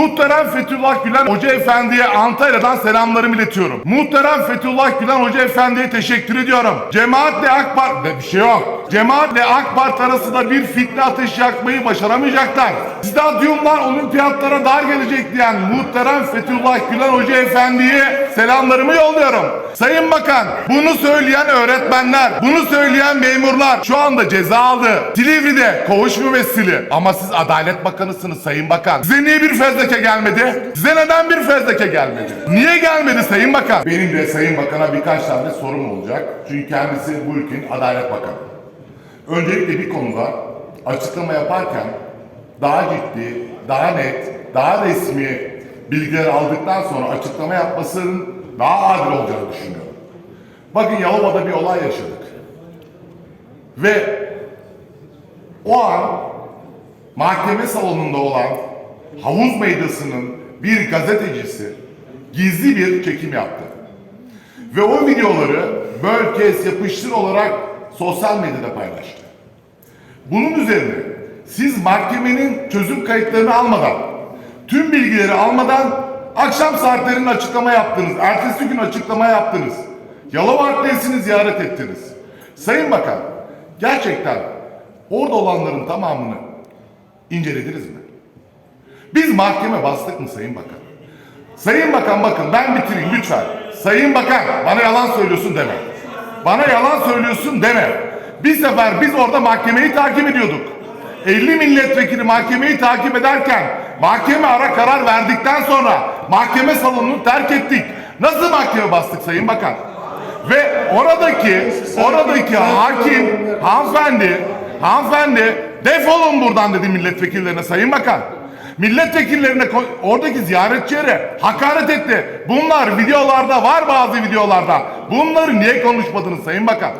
Muhterem Fethullah Gülen Hoca Efendi'ye Antalya'dan selamlarımı iletiyorum. Muhterem Fethullah Gülen Hoca Efendi'ye teşekkür ediyorum. Cemaatle AK Parti... Bir şey yok. Cemaatle AK Parti arasında bir fitne ateşi yakmayı başaramayacaklar. Stadyumlar olimpiyatlara dar gelecek diyen muhterem Fethullah Gülen Hoca Efendi'ye selamlarımı yolluyorum. Sayın Bakan, bunu söyleyen öğretmenler, bunu söyleyen memurlar şu anda ceza aldı. Silivri'de koğuş mümessili. Ama siz Adalet Bakanısınız Sayın Bakan. Size niye bir fezleke gelmedi? Size neden bir fezleke gelmedi? Niye gelmedi Sayın Bakan? Benim de Sayın Bakan'a birkaç tane sorum olacak. Çünkü kendisi bu ülkenin Adalet Bakanı. Öncelikle bir konuda açıklama yaparken daha ciddi, daha net, daha resmi bilgiler aldıktan sonra açıklama yapmasının daha adil olacağını düşünüyorum. Bakın Yalova'da bir olay yaşadık. Ve o an mahkeme salonunda olan havuz meydasının bir gazetecisi gizli bir çekim yaptı. Ve o videoları böl kes yapıştır olarak sosyal medyada paylaştı. Bunun üzerine siz mahkemenin çözüm kayıtlarını almadan, tüm bilgileri almadan akşam saatlerinde açıklama yaptınız. Ertesi gün açıklama yaptınız. Yalova Adliyesi'ni ziyaret ettiniz. Sayın Bakan, gerçekten orada olanların tamamını incelediniz mi? Biz mahkeme bastık mı Sayın Bakan? Sayın Bakan bakın ben bitireyim lütfen. Sayın Bakan bana yalan söylüyorsun deme. Bana yalan söylüyorsun deme. Bir sefer biz orada mahkemeyi takip ediyorduk. 50 milletvekili mahkemeyi takip ederken mahkeme ara karar verdikten sonra mahkeme salonunu terk ettik. Nasıl mahkeme bastık Sayın Bakan? Ve oradaki oradaki hakim hanımefendi hanımefendi defolun buradan dedi milletvekillerine Sayın Bakan. Milletvekillerine oradaki ziyaretçilere hakaret etti. Bunlar videolarda var bazı videolarda. Bunları niye konuşmadınız Sayın Bakan?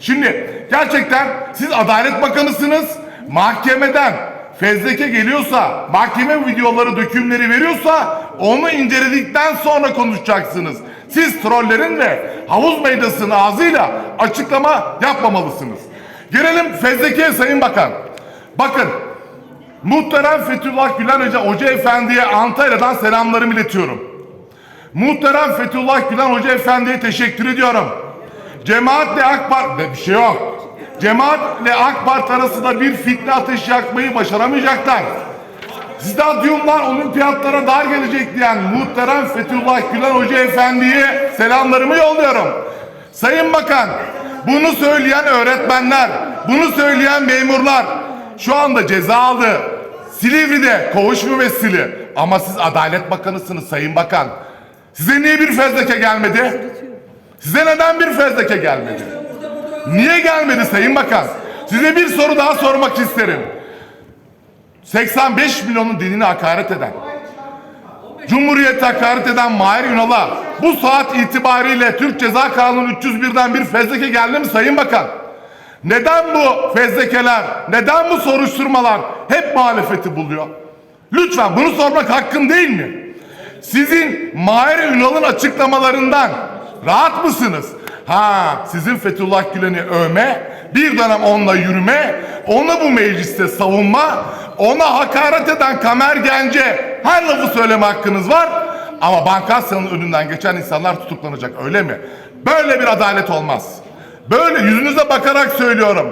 Şimdi gerçekten siz Adalet Bakanısınız. Mahkemeden fezleke geliyorsa, mahkeme videoları, dökümleri veriyorsa onu inceledikten sonra konuşacaksınız. Siz trollerin de havuz meydasının ağzıyla açıklama yapmamalısınız. Gelelim fezlekeye Sayın Bakan. Bakın Muhterem Fethullah Gülen Hoca, Hoca Efendi'ye Antalya'dan selamlarımı iletiyorum. Muhterem Fethullah Gülen Hoca Efendi'ye teşekkür ediyorum. Cemaatle AK Parti... Bir şey yok. Cemaatle AK Parti arasında bir fitne ateşi yakmayı başaramayacaklar. Stadyumlar olimpiyatlara dar gelecek diyen muhterem Fethullah Gülen Hoca Efendi'ye selamlarımı yolluyorum. Sayın Bakan, bunu söyleyen öğretmenler, bunu söyleyen memurlar şu anda ceza aldı. Silivri'de koğuş mümessili. Ama siz Adalet Bakanısınız Sayın Bakan. Size niye bir fezleke gelmedi? Size neden bir fezleke gelmedi? Niye gelmedi Sayın Bakan? Size bir soru daha sormak isterim. 85 milyonun dinini hakaret eden, Cumhuriyete hakaret eden Mahir Ünal'a bu saat itibariyle Türk Ceza Kanunu 301'den bir fezleke geldi mi Sayın Bakan? Neden bu fezlekeler, neden bu soruşturmalar hep muhalefeti buluyor? Lütfen bunu sormak hakkım değil mi? Sizin Mahir Ünal'ın açıklamalarından rahat mısınız? Ha, sizin Fethullah Gülen'i övme, bir dönem onunla yürüme, onu bu mecliste savunma, ona hakaret eden Kamer Gence her lafı söyleme hakkınız var. Ama Bankasya'nın önünden geçen insanlar tutuklanacak öyle mi? Böyle bir adalet olmaz. Böyle yüzünüze bakarak söylüyorum.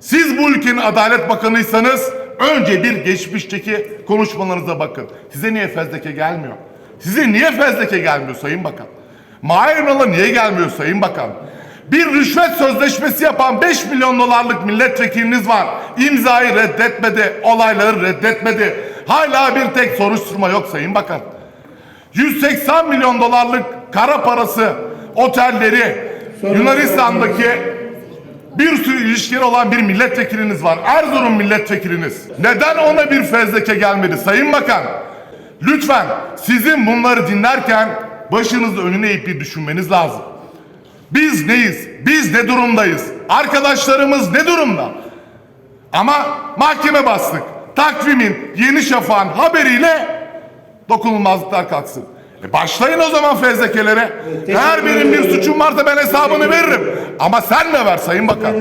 Siz bu ülkenin adalet bakanıysanız önce bir geçmişteki konuşmalarınıza bakın. Size niye fezleke gelmiyor? Size niye fezleke gelmiyor Sayın Bakan? Mahir Ünal'a niye gelmiyor Sayın Bakan? Bir rüşvet sözleşmesi yapan 5 milyon dolarlık milletvekiliniz var. İmzayı reddetmedi, olayları reddetmedi. Hala bir tek soruşturma yok Sayın Bakan. 180 milyon dolarlık kara parası otelleri Yunanistan'daki bir sürü ilişkileri olan bir milletvekiliniz var. Erzurum milletvekiliniz. Neden ona bir fezleke gelmedi Sayın Bakan? Lütfen sizin bunları dinlerken başınızı önüne eğip bir düşünmeniz lazım. Biz neyiz? Biz ne durumdayız? Arkadaşlarımız ne durumda? Ama mahkeme bastık. Takvimin Yeni Şafak'ın haberiyle dokunulmazlıklar kalksın. E başlayın o zaman fezlekelere. Eğer benim bir suçum varsa ben hesabını veririm. Ama sen ne ver Sayın Bakan?